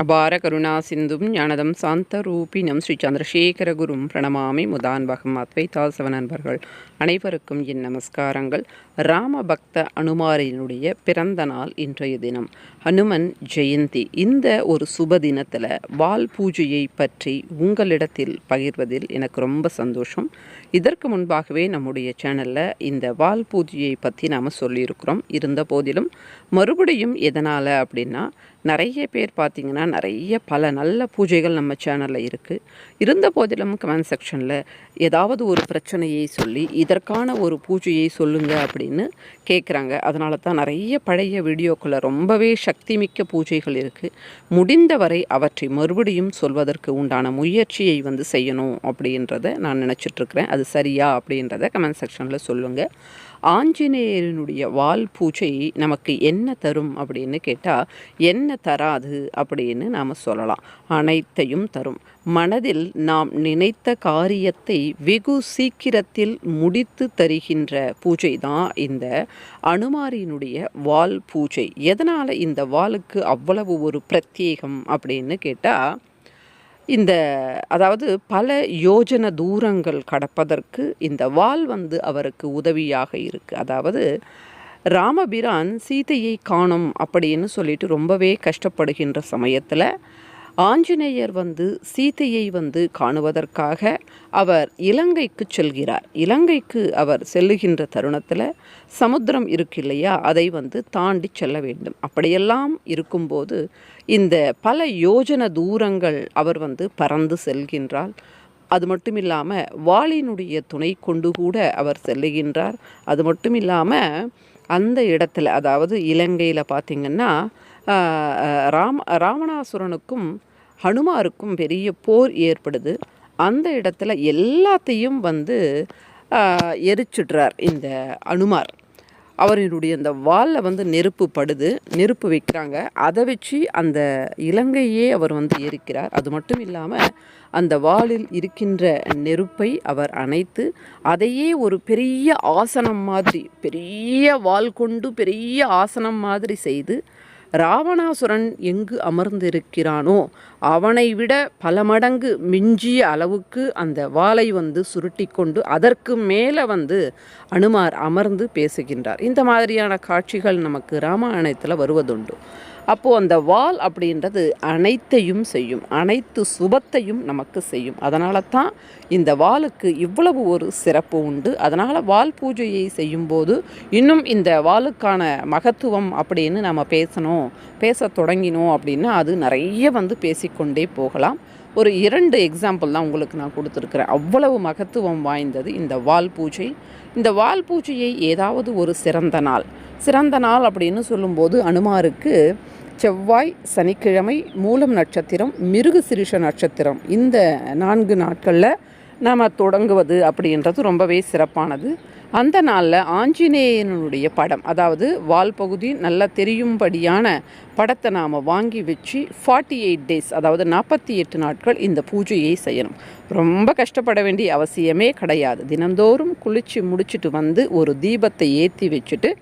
அபார கருணா சிந்தும் ஞானதம் சாந்த ரூபினம் ஸ்ரீ சந்திரசேகரகுரும் பிரணமாமி முதான்பகம் அத்வைதாசவ நண்பர்கள் அனைவருக்கும் என் நமஸ்காரங்கள். ராமபக்த அனுமாரினுடைய பிறந்த நாள் இன்றைய தினம். ஹனுமன் ஜெயந்தி. இந்த ஒரு சுப தினத்தில் வால் பூஜையை பற்றி உங்களிடத்தில் பகிர்வதில் எனக்கு ரொம்ப சந்தோஷம். இதற்கு முன்பாகவே நம்முடைய சேனலில் இந்த வால் பூஜையை பற்றி நாம் சொல்லியிருக்கிறோம். இருந்த போதிலும் மறுபடியும் எதனால் அப்படின்னா நிறைய பேர் பார்த்திங்கன்னா நிறைய பல நல்ல பூஜைகள் நம்ம சேனலில் இருக்குது இருந்த போதிலும் கமெண்ட் செக்ஷனில் ஏதாவது ஒரு பிரச்சனையை சொல்லி இதற்கான ஒரு பூஜையை சொல்லுங்கள் அப்படின்னு கேட்குறாங்க அதனால தான் நிறைய பழைய வீடியோக்களில் ரொம்பவே சக்தி மிக்க பூஜைகள் இருக்குது முடிந்தவரை அவற்றை மறுபடியும் சொல்வதற்கு உண்டான முயற்சியை வந்து செய்யணும் அப்படின்றத நான் நினச்சிட்ருக்கிறேன் அது சரியா அப்படின்றத கமெண்ட் செக்ஷனில் சொல்லுங்கள் ஆஞ்சநேயரினுடைய வால் பூஜை நமக்கு என்ன தரும் அப்படின்னு கேட்டால் என்ன தராது அப்படின்னு நாம் சொல்லலாம். அனைத்தையும் தரும். மனதில் நாம் நினைத்த காரியத்தை வெகு சீக்கிரத்தில் முடித்து தருகின்ற பூஜை தான் இந்த அனுமாரியினுடைய வால் பூஜை. எதனால் இந்த வாளுக்கு அவ்வளவு ஒரு பிரத்யேகம் அப்படின்னு கேட்டால் இந்த அதாவது பல யோஜன தூரங்கள் கடப்பதற்கு இந்த வால் வந்து அவருக்கு உதவியாக இருக்குது அதாவது ராமபிரான் சீதையை காணும் அப்படின்னு சொல்லிட்டு ரொம்பவே கஷ்டப்படுகின்ற சமயத்தில் ஆஞ்சநேயர் வந்து சீதையை வந்து காணுவதற்காக அவர் இலங்கைக்கு செல்கிறார். இலங்கைக்கு அவர் செல்லுகின்ற தருணத்தில் சமுத்திரம் இருக்கு இல்லையா அதை வந்து தாண்டி செல்ல வேண்டும். அப்படியெல்லாம் இருக்கும்போது இந்த பல யோஜன தூரங்கள் அவர் வந்து பறந்து செல்கின்றார். அது மட்டும் இல்லாமல் வாளினுடைய துணை கொண்டு கூட அவர் செல்லுகின்றார். அது மட்டும் இல்லாமல் அந்த இடத்துல அதாவது இலங்கையில் பார்த்திங்கன்னா ராம ராவணாசுரனுக்கும் ஹனுமாருக்கும் பெரிய போர் ஏற்படுது. அந்த இடத்துல எல்லாத்தையும் வந்து எரிச்சிடுறார் இந்த அனுமார் அவரினுடைய அந்த வாலில் வந்து நெருப்பு படுது நெருப்பு வைக்கிறாங்க. அதை வச்சு அந்த இலங்கையே அவர் வந்து எரிக்கிறார். அது மட்டும் இல்லாமல் அந்த வாளில் இருக்கின்ற நெருப்பை அவர் அணைத்து அதையே ஒரு பெரிய ஆசனம் மாதிரி பெரிய வால் கொண்டு பெரிய ஆசனம் மாதிரி செய்து ராவணாசுரன் எங்கு அமர்ந்திருக்கிறானோ அவனை விட பல மடங்கு மிஞ்சிய அளவுக்கு அந்த வாளை வந்து சுருட்டி கொண்டு அதற்கு மேலே வந்து அனுமார் அமர்ந்து பேசுகின்றார். இந்த மாதிரியான காட்சிகள் நமக்கு ராமாயணத்தில் வருவதுண்டு. அப்போது அந்த வால் அப்படின்றது அனைத்தையும் செய்யும் அனைத்து சுபத்தையும் நமக்கு செய்யும். அதனால தான் இந்த வாளுக்கு இவ்வளவு ஒரு சிறப்பு உண்டு. அதனால் வால் பூஜையை செய்யும்போது இன்னும் இந்த வாளுக்கான மகத்துவம் அப்படின்னு நம்ம பேசணும் பேச தொடங்கினோம் அப்படின்னா அது நிறைய வந்து பேசிக்கொண்டே போகலாம். ஒரு இரண்டு எக்ஸாம்பிள் தான் உங்களுக்கு நான் கொடுத்துருக்குறேன். அவ்வளவு மகத்துவம் வாய்ந்தது இந்த வால் பூஜை. இந்த வால் பூஜையை ஏதாவது ஒரு சிறந்த நாள் சிறந்த நாள் அப்படின்னு சொல்லும்போது அனுமாருக்கு செவ்வாய் சனிக்கிழமை மூலம் நட்சத்திரம் மிருகு சிரிஷ நட்சத்திரம். இந்த நான்கு நாட்களில் நாம் தொடங்குவது அப்படின்றது ரொம்பவே சிறப்பானது. அந்த நாளில் ஆஞ்சநேயனுடைய படம் அதாவது வால் பகுதி நல்லா தெரியும்படியான படத்தை நாம் வாங்கி வச்சு ஃபார்ட்டி எயிட் டேஸ் அதாவது நாற்பத்தி எட்டு நாட்கள் இந்த பூஜையை செய்யணும். ரொம்ப கஷ்டப்பட வேண்டிய அவசியமே கிடையாது. தினந்தோறும் குளித்து முடிச்சுட்டு வந்து ஒரு தீபத்தை ஏற்றி வச்சுட்டு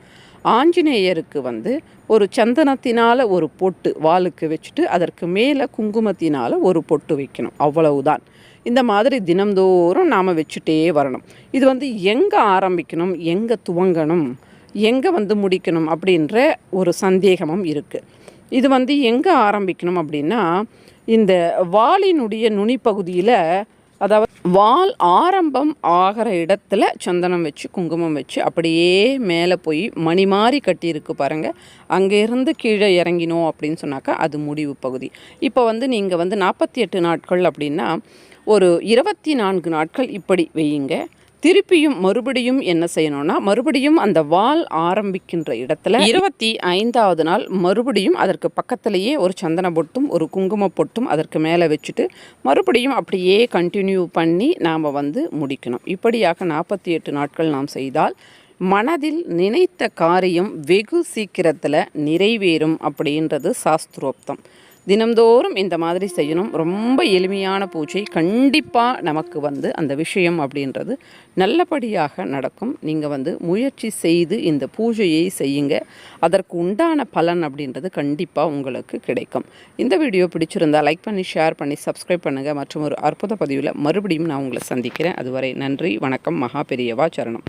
ஆஞ்சநேயருக்கு வந்து ஒரு சந்தனத்தினால் ஒரு பொட்டு வாளுக்கு வச்சுட்டு அதற்கு மேலே குங்குமத்தினால் ஒரு பொட்டு வைக்கணும். அவ்வளவுதான். இந்த மாதிரி தினந்தோறும் நாம் வச்சுட்டே வரணும். இது வந்து எங்கே ஆரம்பிக்கணும்? எங்கே துவங்கணும்? எங்கே வந்து முடிக்கணும்? அப்படின்ற ஒரு சந்தேகமும் இருக்குது இது வந்து எங்கே ஆரம்பிக்கணும் அப்படின்னா இந்த வாளினுடைய நுனிப்பகுதியில் அதாவது வால் ஆரம்பம் ஆகிற இடத்துல சந்தனம் வச்சு குங்குமம் வச்சு அப்படியே மேலே போய் மணி மாதிரி கட்டியிருக்கு பாருங்கள் அங்கேருந்து கீழே இறங்கினோம் அப்படின்னு சொன்னாக்கா அது முடிவு பகுதி. இப்போ வந்து நீங்கள் வந்து நாற்பத்தி எட்டு நாட்கள் அப்படின்னா ஒரு இருபத்தி நான்கு நாட்கள் இப்படி வையுங்க திருப்பியும் மறுபடியும் என்ன செய்யணும்னா மறுபடியும் அந்த வால் ஆரம்பிக்கின்ற இடத்துல இருபத்தி ஐந்தாவது நாள் மறுபடியும் அதற்கு பக்கத்திலேயே ஒரு சந்தன பொட்டும் ஒரு குங்கும பொட்டும் அதற்கு மேலே வச்சுட்டு மறுபடியும் அப்படியே கண்டினியூ பண்ணி நாம் வந்து முடிக்கணும். இப்படியாக நாற்பத்தி எட்டு நாட்கள் நாம் செய்தால் மனதில் நினைத்த காரியம் வெகு சீக்கிரத்தில் நிறைவேறும் அப்படின்றது சாஸ்திரோக்தம். தினம்தோறும் இந்த மாதிரி செய்யணும். ரொம்ப எளிமையான பூஜை. கண்டிப்பாக நமக்கு வந்து அந்த விஷயம் அப்படின்றது நல்லபடியாக நடக்கும். நீங்கள் வந்து முயற்சி செய்து இந்த பூஜையை செய்யுங்க. அதற்கு உண்டான பலன் அப்படின்றது கண்டிப்பாக உங்களுக்கு கிடைக்கும். இந்த வீடியோ பிடிச்சிருந்தால் லைக் பண்ணி ஷேர் பண்ணி சப்ஸ்கிரைப் பண்ணுங்கள் மற்றும் ஒரு அற்புத பதிவில் மறுபடியும் நான் உங்களை சந்திக்கிறேன். அதுவரை நன்றி வணக்கம் மகா பெரியவா சரணம்.